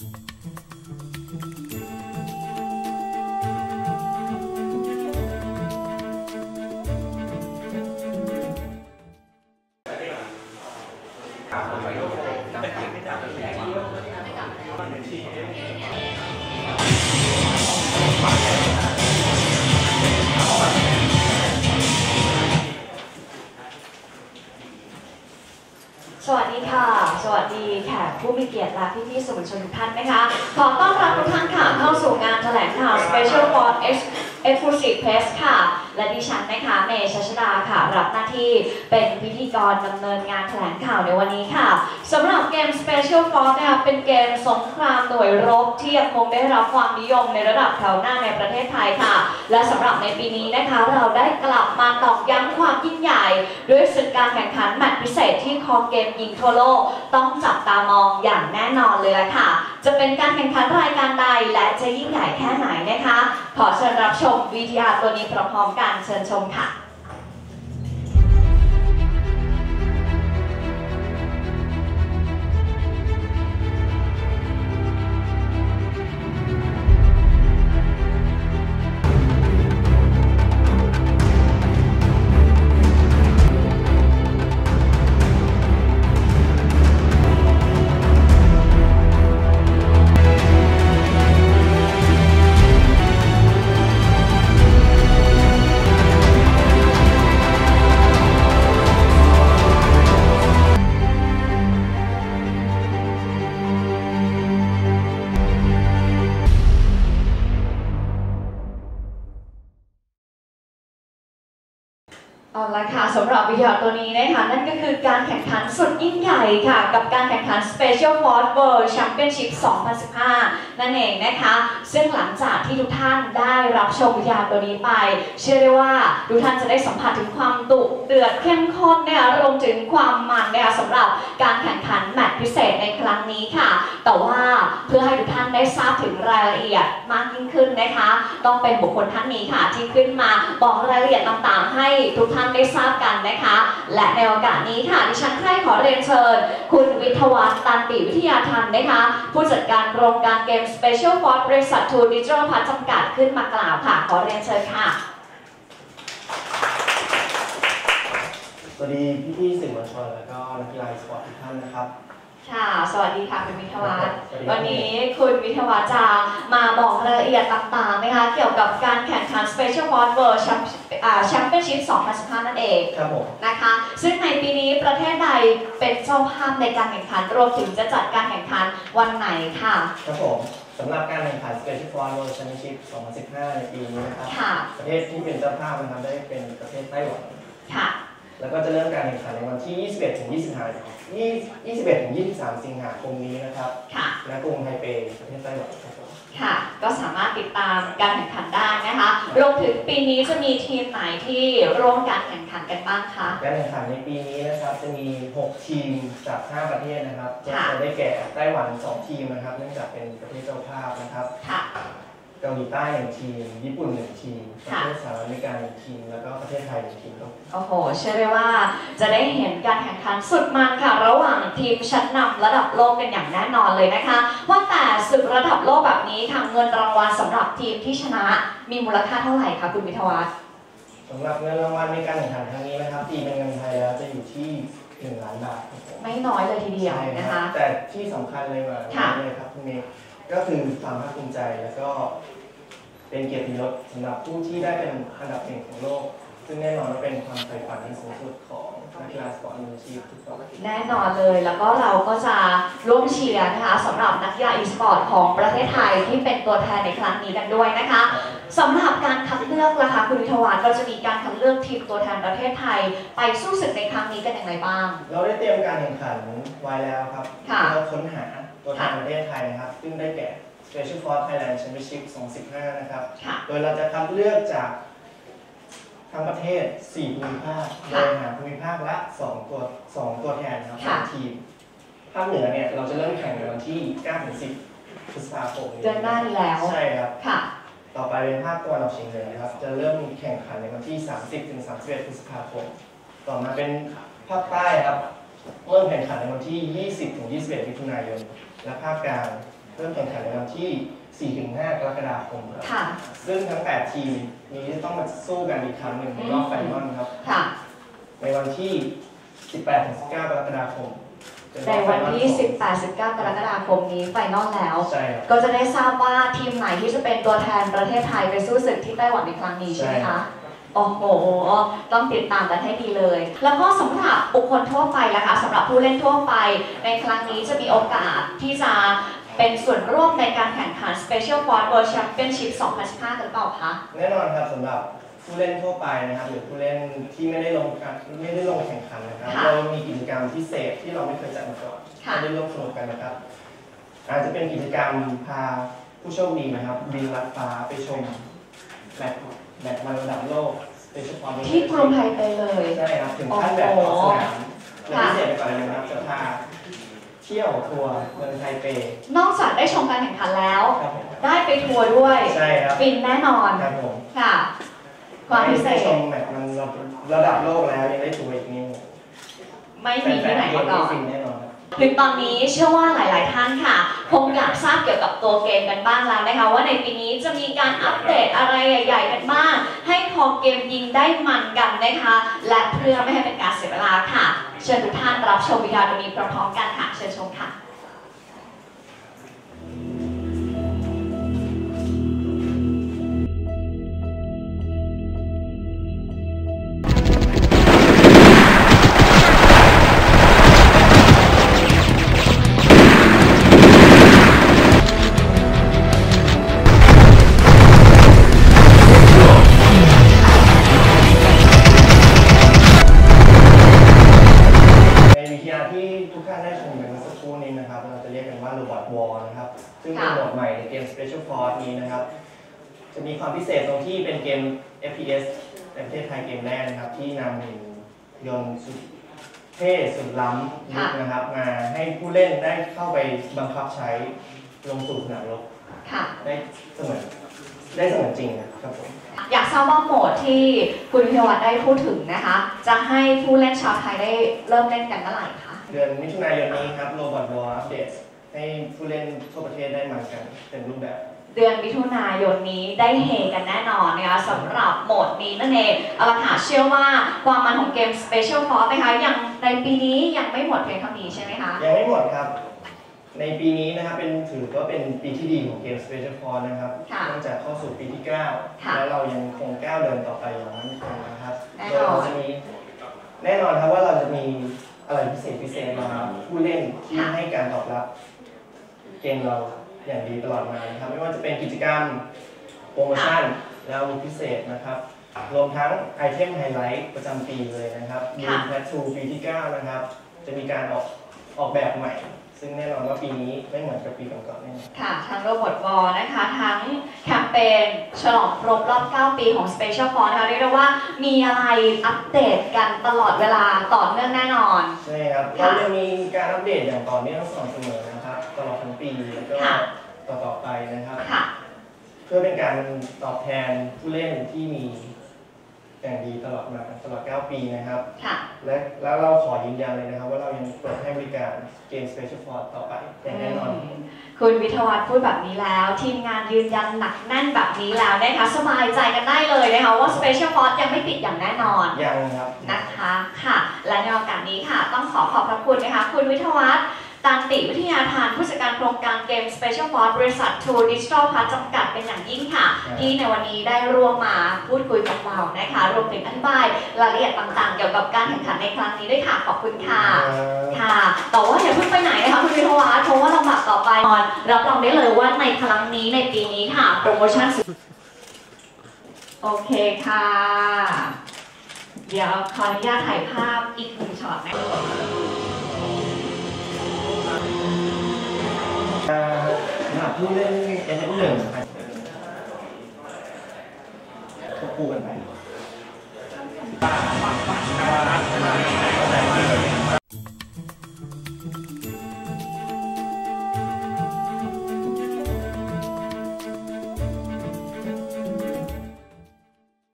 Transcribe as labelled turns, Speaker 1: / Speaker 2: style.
Speaker 1: ส ผู้มีเกียรติและพี่ๆสื่อมวลชนทุกท่านนะคะ ขอต้อนรับทุกท่านค่ะเข้าสู่งานแถลงข่าว Special f o r X Exclusive Press ค่ะ และดิฉันนะคะเมย์ชัชดาค่ะ รับหน้าที่เป็นพิธีกรดำเนินงานแถลงข่าวในวันนี้ค่ะสำหรับเกม Special Force นะคะเป็นเกมสงครามหน่วยรบที่ยังคงได้รับความนิยมในระดับแถวหน้าในประเทศไทยค่ะ และสำหรับในปีนี้นะคะเราได้กลับมาตอกย้ำความยิ่งใหญ่ ด้วยศึกการแข่งขันแมตช์พิเศษ ที่คอเกมยิงทั่วโลก ต้องจับตามองอย่างแน่นอนเลยละค่ะ จะเป็นการแข่งขันรายการใดและจะยิ่งใหญ่แค่ไหนนะคะ ขอเชิญรับชมวิทยาตัวนี้พร้อมๆกันเชิญชมค่ะ เอาละค่ะสำหรับวิดีโอตัวนี้นะคะนั่นก็คือการแข่งขันสุดยิ่งใหญ่ค่ะ กับการแข่งขัน Special Force World Championship 2015 นั่นเองนะคะ ซึ่งหลังจากที่ทุกท่านได้รับชมวิดีโอตัวนี้ไป เชื่อได้ว่าทุกท่านจะได้สัมผัสถึงความดุเดือดเข้มข้นนะคะรวมถึงความมันนะคะสำหรับการแข่งขันแมตช์พิเศษในครั้งนี้ค่ะ แต่ว่าเพื่อให้ทุกท่านได้ทราบถึงรายละเอียดมากยิ่งขึ้นนะคะ ต้องเป็นบุคคลท่านนี้ค่ะที่ขึ้นมาบอกรายละเอียดต่างๆ ให้ทุกท่านได้ทราบกันนะคะ และในโอกาสนี้ค่ะดิฉันใคร่ขอเรียนเชิญ คุณวิทวัฒน์ตันติวิทยาทันนะคะ ผู้จัดการโครงการเกม Special f o r c บริษัททูดิจิทัลพัฒน์จำกัดขึ้นมากล่าวค่ะ ขอเรียนเชิญค่ะ
Speaker 2: สวัสดีพี่ๆสื่อมวลชนและก็นักกีฬาสปอร์ตทุกท่านนะครับ
Speaker 1: ค่ะ สวัสดีค่ะคุณวิทยวัฒน์
Speaker 2: สวัสดีครับ
Speaker 1: วันนี้คุณวิทยวัฒน์จะมาบอกรายละเอียดต่างๆนะคะเกี่ยวกับการแข่งขัน Special Force World Champ- อ่า Championship 2015 นั่นเอง
Speaker 2: ครับผม
Speaker 1: นะคะ ซึ่งในปีนี้ประเทศใดเป็นเจ้าภาพในการแข่งขันรวมถึงจะจัดการแข่งขันวันไหนค่ะ
Speaker 2: ครับผมสำหรับการแข่งขัน Special Force World Championship 2015 ในปีนี้นะครับ
Speaker 1: ค่ะ
Speaker 2: ประเทศที่เป็นเจ้าภาพนะครับได้เป็นประเทศไต้หวัน
Speaker 1: ค่ะ
Speaker 2: แล้วก็จะเริ่มการแข่งขันในวันที่ 21 ถึง 25 21 ถึง 23 สิงหาคมนี้นะครับ
Speaker 1: ค่ะ
Speaker 2: ณกรุงไทเปประเทศไต้หวันครับผม
Speaker 1: ค่ะ ก็สามารถติดตามการแข่งขันได้นะคะ รวมถึงปีนี้จะมีทีมไหนที่ร่วมการแข่งขันกันบ้างคะ
Speaker 2: การแข่งขันในปีนี้นะครับจะมี 6 ทีมจาก 5 ประเทศนะครับ จะ
Speaker 1: ค่ะ
Speaker 2: จะได้แก่ไต้หวัน 2 ทีมนะครับ เนื่องจากเป็นประเทศเจ้าภาพนะครับ
Speaker 1: ค่ะ
Speaker 2: เกาหลีใต้หนึ่งทีม ญี่ปุ่นหนึ่งทีม ประ
Speaker 1: ค่ะ
Speaker 2: เทศสหรัฐอเมริกาหนึ่งทีม แล้วก็ประเทศไทยหนึ่งทีมครับ
Speaker 1: โอ้โห เชื่อได้ว่าจะได้เห็นการแข่งขันสุดมันค่ะ ระหว่างทีมชั้นนำระดับโลกกันอย่างแน่นอนเลยนะคะ ว่าแต่ศึกระดับโลกแบบนี้ทางเงินรางวัลสำหรับทีมที่ชนะมีมูลค่าเท่าไหร่คะคุณวิทยวัฒน์
Speaker 2: สำหรับเงินรางวัลในการแข่งขันครั้งนี้นะครับตีเป็นเงินไทยแล้วจะอยู่ที่1ล้านบาทครับผม
Speaker 1: ไม่น้อยเลยทีเดียว
Speaker 2: ใช่
Speaker 1: นะ
Speaker 2: ครั
Speaker 1: คะ
Speaker 2: บแต่ที่สำคัญเลยมา
Speaker 1: ค่ะ
Speaker 2: เลยครับคุณเมย์ ก็คือความภาคภูมิใจแล้วก็เป็นเกียรติยศสำหรับผู้ที่ได้เป็นอันดับหนึ่งของโลก ซึ่งแน่นอนว่าเป็นความใฝ่ฝันที่สูงสุดของนักกีฬาสปอร์ตมืออาชีพทุกคน
Speaker 1: แน่นอนเลยแล้วก็เราก็จะร่วมเชียร์นะคะสำหรับนักกีฬาอีสปอร์ตของประเทศไทยที่เป็นตัวแทนในครั้งนี้กันด้วยนะคะสำหรับการคัดเลือกล่ะคะคุณวิทยวัฒน์เราจะมีการคัดเลือกทีมตัวแทนประเทศไทย ไปสู้ศึกในครั้งนี้กันอย่างไรบ้าง
Speaker 2: เราได้เตรียมการแข่งขันไว้แล้วครับ
Speaker 1: ค่ะ
Speaker 2: เพื่อค้นหา ตัวแทนประเทศไทยนะครับ ซึ่งได้แก่ Special Force Thailand Championship 2015 นะครับ
Speaker 1: ค่ะ
Speaker 2: โดยเราจะคัดเลือกจากทั้งประเทศ 4 ภูมิภาค โด
Speaker 1: ค่ะ
Speaker 2: ยหาภูมิภาคละ 2 ตัว 2 ตัวแทนนะครับ
Speaker 1: ค่ะ
Speaker 2: ต่อทีม ภาคเหนือเนี่ยเราจะเริ่มแข่งในวันที่ 9-10 พฤษภาคม
Speaker 1: เดือนหน้านี้แล้ว
Speaker 2: ใช่ครับ
Speaker 1: ค่ะ
Speaker 2: ต่อไปเป็นภาคตะวันออกเฉียงเหนือนะครับ จะเริ่มแข่งขันในวันที่ 30ถึง31 พฤษภาคม ต่อมาเป็นภาคใต้ครับ เริ่มแข่งขันในวันที่ 20ถึง21 มิถุนายน และภาคกลางริ่มแข่งขันในวันที่4-5กรกฎาคมครับ
Speaker 1: ค่ะ
Speaker 2: ซึ่งทั้ง 8 ทีมนี้จะต้องมาสู้กันอีกครั้งหนึ่งในรอบไฟนอลครับ
Speaker 1: ค่ะ
Speaker 2: ในวันที่ 18-19 กรกฎาคมเป็
Speaker 1: ใน
Speaker 2: รอบไฟ
Speaker 1: วัน
Speaker 2: อล
Speaker 1: ที่
Speaker 2: ของ
Speaker 1: 18-19 กรกฎาคมนี้ไฟนอลแล้ว
Speaker 2: ใช่ครับ
Speaker 1: ก็จะได้ทราบว่าทีมไหนที่จะเป็นตัวแทนประเทศไทยไปสู้ศึกที่ไต้หวันในครั้งนี้ใช่ไหม
Speaker 2: ใช่ครั
Speaker 1: คะ
Speaker 2: บ
Speaker 1: โอ้โห ต้องติดตามกันให้ดีเลย แล้วก็สำหรับบุคคลทั่วไปล่ะคะสำหรับผู้เล่นทั่วไป ในครั้งนี้จะมีโอกาสที่จะเป็นส่วนร่วมในการแข่งขัน Special Force World Championship 2015กันหรือเปล่าคะ
Speaker 2: แน่นอนครับสำหรับผู้เล่นทั่วไปนะครับหรือผู้เล่นที่ไม่ได้ลงการไม่ได้ลงแข่งขันนะครับ
Speaker 1: ค่ะ
Speaker 2: เรามีกิจกรรมพิเศษที่เราไม่เคยจัดมาก่อน
Speaker 1: ค่ะ
Speaker 2: ให้ได้ร่วมสนุกกันนะครับ อาจจะเป็นกิจกรรมพาผู้โชคดีนะครับบินลัดฟ้าไปชมแบตแบตมันระดับโลกโดยเฉพาะ
Speaker 1: ที่กรุงไทเปเลย
Speaker 2: ใช่ครับถึงขั้นแบบออกสนามและ
Speaker 1: ค่ะ
Speaker 2: พิเศษไปกว่านั้นนะครับจะพาเที่ยวทัวร์เมืองไทเป
Speaker 1: นอกจากได้ชมการแข่งขันแล้ว
Speaker 2: ครับผม
Speaker 1: ได้ไปทัวร์ด้วย
Speaker 2: ใช่ครับ
Speaker 1: ฟินแน่นอน
Speaker 2: ครับผม
Speaker 1: ค่ะ ความพิเศ
Speaker 2: ได้
Speaker 1: ษ
Speaker 2: ชมแมตช์มันระดับโลกแล้วยังได้ทัวร์อีกนี่
Speaker 1: ไม่มีที่ไหนมาก่อน
Speaker 2: แฟๆเกมนี่ฟินแน่นอนครับ
Speaker 1: ถึงตอนนี้เชื่อว่าหลาย ๆ ท่านค่ะ คงอยากทราบเกี่ยวกับตัวเกมกันบ้างแล้วนะคะ ว่าในปีนี้จะมีการอัปเดตอะไรใหญ่ ๆ กันบ้าง ให้คอเกมยิงได้มันกันนะคะ และเพื่อไม่ให้เป็นการเสียเวลาค่ะ เชิญทุกท่านรับชมวิดีโอนี้พร้อม ๆ กันค่ะ เชิญชมค่ะ
Speaker 2: ว่า Robot War นะครับ ซึ่งเป็น
Speaker 1: ค่ะ
Speaker 2: โหมดใหม่ในเกม Special Force นี้นะครับ จะมีความพิเศษตรงที่เป็นเกม FPS ในประเทศไทยเกมแรกนะครับ ที่นำหุ่นยนต์สุดเท่สุดล้ำยุคนะครับ มาให้ผู้เล่นได้เข้าไปบังคับใช้ลงสู่สนามรบ
Speaker 1: ค่ะ
Speaker 2: ได้เสมือนได้เสมือนจริงนะครับผม
Speaker 1: อยากทราบว่าโหมดที่คุณวิทยาวัฒน์ได้พูดถึงนะคะ จะให้ผู้เล่นชาวไทยได้เริ่มเล่นกันเมื่อไหร่คะ
Speaker 2: เดือนมิถุนายนนี้ครับ Robot War อัปเดต ให้ผู้เล่นทั่วประเทศได้มันกันเต็มรูปแบบ
Speaker 1: เดือนมิถุนายนนี้ได้เฮกันแน่นอนนะคะสำหรับโหมดนี้นั่นเองเอาละค่ะเชื่อว่าความมันของเกม Special Force นะคะยังในปีนี้ยังไม่หมดเพียงเท่านี้ใช่ไหมคะ
Speaker 2: ยังไม่หมดครับ ในปีนี้นะครับเป็นถือว่าเป็นปีที่ดีของเกม Special Force นะครับ
Speaker 1: ค่ะ
Speaker 2: เนื่องจากเข้าสู่ปีที่
Speaker 1: ค่ะ
Speaker 2: 9และเรายังคงก้าวเดินต่อไปอย่างมั่นคงนะครับ
Speaker 1: แน่
Speaker 2: โด
Speaker 1: น
Speaker 2: ย
Speaker 1: อน
Speaker 2: เราจะมีแน่นอนครับว่าเราจะมีอะไรพิเศษพิเศษมาผู้เล่นที่ให้การตอบรับ เกมเราอย่างดีตลอดมานะครับไม่ว่าจะเป็นกิจกรรมโปรโมชั่นและอาวุธพิเศษนะครับ รวมทั้งไอเทมไฮไลท์ประจำปีเลยนะครับมี
Speaker 1: ค่ะ
Speaker 2: แพททูปีที่ 9 นะครับ จะมีการออกออกแบบใหม่ ซึ่งแน่นอนว่าปีนี้ไม่เหมือนกับปีก่อนๆแน่นอน
Speaker 1: ค่ะทั้งโรบอทวอลนะคะ ทั้งแคมเปญฉลองครบรอบ 9 ปีของ Special Force นะคะเรียกได้ว่ามีอะไรอัปเดตกันตลอดเวลาต่อเนื่องแน่นอน
Speaker 2: ใช่ครับ
Speaker 1: ค่ะ
Speaker 2: เราจะมีการอัปเดตอย่างต่อเนื่องสม่ำเสมอนะ ปีแล้วก็
Speaker 1: ค่ะ
Speaker 2: ต่อๆไปนะครับ
Speaker 1: ค่ะ
Speaker 2: เพื่อเป็นการตอบแทนผู้เล่นที่มีอย่างดีตลอดมาตลอด 9 ปีนะครับ
Speaker 1: ค่ะ
Speaker 2: และแล้วเราขอยืนยันเลยนะครับ ว่าเรายังเปิดให้บริการเกม Special Force ต่อไปอย่างแน่นอน
Speaker 1: คุณวิทยาวัฒน์พูดแบบนี้แล้ว ทีมงานยืนยันหนักแน่นแบบนี้แล้วนะคะสบายใจกันได้เลยนะคะว่า Special Force ยังไม่ปิดอย่างแน่นอน
Speaker 2: ยังครับ
Speaker 1: นะคะค่ะและในโอกาสนี้ค่ะ ต้องขอขอบพระคุณนะคะ คุณวิทยาวัฒน์ ตันติวิทยาทานผู้จัดการโครงการเกม Special Force บริษัท True Digital Part จำกัดเป็นอย่างยิ่งค่ะ
Speaker 2: ครับ
Speaker 1: ที่ในวันนี้ได้ร่วมมาพูดคุยกับเรานะคะรวมถึงอธิบายรายละเอียดต่างๆ เกี่ยวกับการแข่งขันในครั้งนี้ด้วยค่ะขอบคุณค่ะค่ะแต่ว่าอย่าเพิ่งไปไหนนะคะคุณวิทยาวัฒน์เพราะว่าลำดับต่อไปรับรองได้เลยว่าในครั้งนี้ในปีนี้ค่ะโปรโมชั่นสุดโอเคค่ะ เดี๋ยวขออนุญาตถ่ายภาพอีกหนึ่งช็อตนะคะ
Speaker 2: สำหรับผู้เล่น S1 ครับควบคู่กันไป